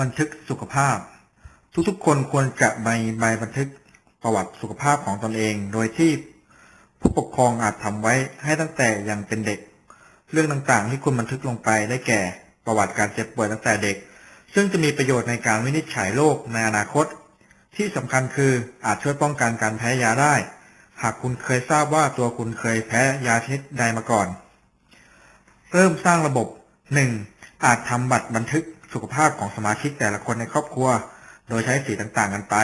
บันทึกสุขภาพ ทุกๆ คนควรจะมีใบบันทึกประวัติสุขภาพของตนเอง โดยที่ผู้ปกครองอาจทำไว้ให้ตั้งแต่ยังเป็นเด็ก เรื่องต่างๆ ที่คุณบันทึกลงไปได้แก่ประวัติการเจ็บป่วยตั้งแต่เด็ก ซึ่งจะมีประโยชน์ในการวินิจฉัยโรคในอนาคต ที่สำคัญคืออาจช่วยป้องกันการแพ้ยาได้ หากคุณเคยทราบว่าตัวคุณเคยแพ้ยาชนิดใดมาก่อน เริ่มสร้างระบบ 1. อาจทำบัตรบันทึก สุขภาพของสมาชิกแต่ละคนในครอบครัว โดยใช้สีต่างๆกันไป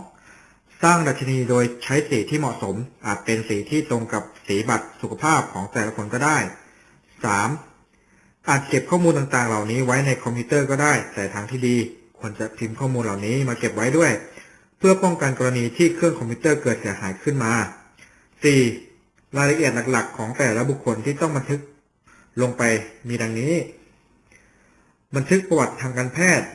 2. สร้างดัชนีโดยใช้สีที่เหมาะสม อาจเป็นสีที่ตรงกับสีบัตรสุขภาพของแต่ละคนก็ได้ 3. อาจเก็บข้อมูลต่างๆ เหล่านี้ไว้ในคอมพิวเตอร์ก็ได้ แต่ทางที่ดีควรจะพิมพ์ข้อมูลเหล่านี้มาเก็บไว้ด้วย เพื่อป้องกันกรณีที่เครื่องคอมพิวเตอร์เกิดเสียหายขึ้นมา 4. รายละเอียดหลักๆ ของแต่ละบุคคลที่ต้องบันทึกลงไปมีดังนี้ บันทึกประวัติทางการแพทย์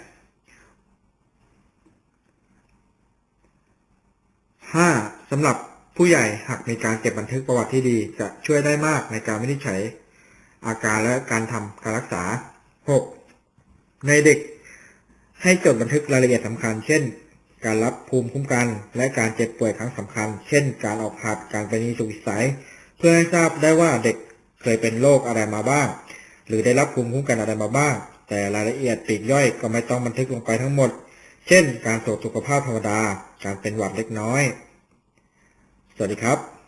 5. สำหรับผู้ใหญ่หากมีการเก็บบันทึกประวัติที่ดี จะช่วยได้มากในการวินิจฉัย อาการและการทำการรักษา 6. ในเด็กให้จดบันทึกรายละเอียดสำคัญ เช่น การรับภูมิคุ้มกัน และการเจ็บป่วยครั้งสำคัญ เช่น การออกหัดการไปมีสุวิสัย เพื่อให้ทราบได้ว่าเด็กเคยเป็นโรคอะไรมาบ้าง หรือได้รับภูมิคุ้มกันอะไรมาบ้าง แต่รายละเอียดปลีกย่อยก็ไม่ต้องบันทึกลงไปทั้งหมด เช่น การตรวจสุขภาพธรรมดา การเป็นหวัดเล็กน้อย สวัสดีครับ